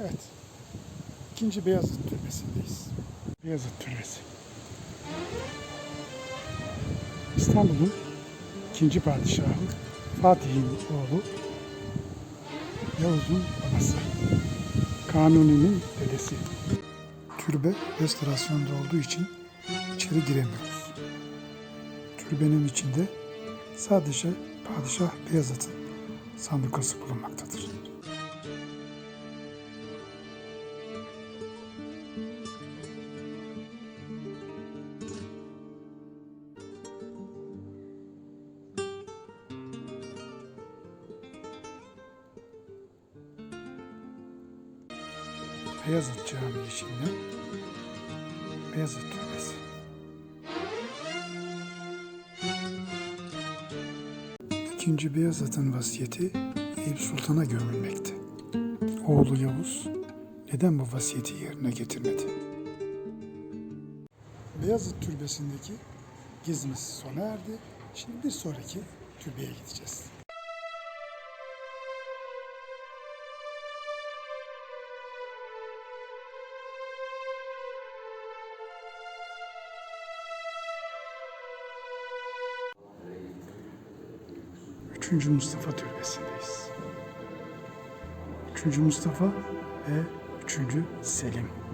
Evet. İkinci Beyazıt Türbesi'ndeyiz. Beyazıt Türbesi. İstanbul'un ikinci padişahı Fatih'in oğlu Yavuz'un babası. Kanuni'nin dedesi. Türbe restorasyonda olduğu için içeri giremiyoruz. Türbenin içinde sadece Padişah Beyazıt'ın sandıkası bulunmaktadır. Beyazıt Camii içinde Beyazıt Türbesi. İkinci Beyazıt'ın vasiyeti Eyüp Sultan'a gömülmekte. Oğlu Yavuz neden bu vasiyeti yerine getirmedi? Beyazıt Türbesi'ndeki gezimiz sona erdi. Şimdi bir sonraki türbeye gideceğiz. Üçüncü Mustafa Türbesi'ndeyiz. Üçüncü Mustafa ve Üçüncü Selim.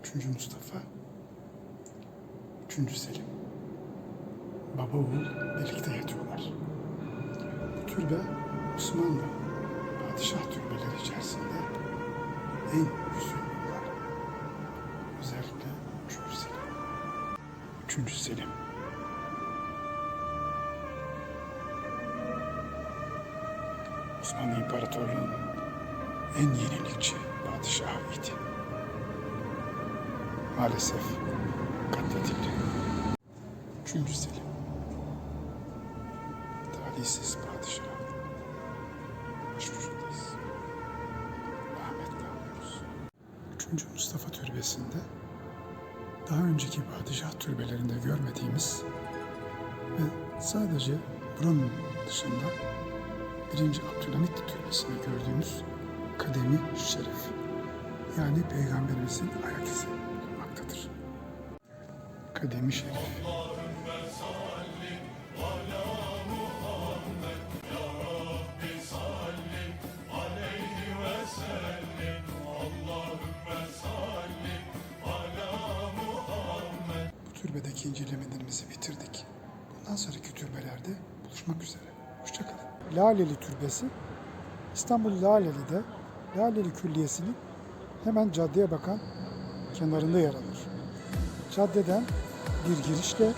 Üçüncü Mustafa, Üçüncü Selim. Baba oğul birlikte yatıyorlar. Türbe Osmanlı padişah türbeleri içerisinde en hüzünlü olan. Özellikle Üçüncü Selim. Üçüncü Selim. Osmanlı İmparatorluğu'nun en yenilikçi padişahıydı maalesef katledildi. Üçüncü Selim. Talihsiz padişah. Başucundayız. Rahmetle anıyoruz. Üçüncü Mustafa Türbesi'nde daha önceki padişah türbelerinde görmediğimiz ve sadece buranın dışında birinci Abdülhamit Türbesi'nde gördüğümüz kademi şerif yani Peygamberimizin ayak izi bulunmaktadır. Kademi şerif. Bu türbedeki incelemelerimizi bitirdik. Bundan sonraki türbelerde buluşmak üzere. Hoşçakalın. Laleli Türbesi İstanbul Laleli'de Laleli Külliyesi'nin hemen caddeye bakan kenarında yer alır. Caddeden bir girişle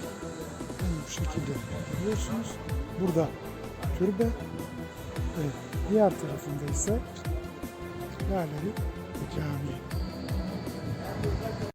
bu şekilde görüyorsunuz. Burada türbe ve diğer tarafında ise Laleli Camii.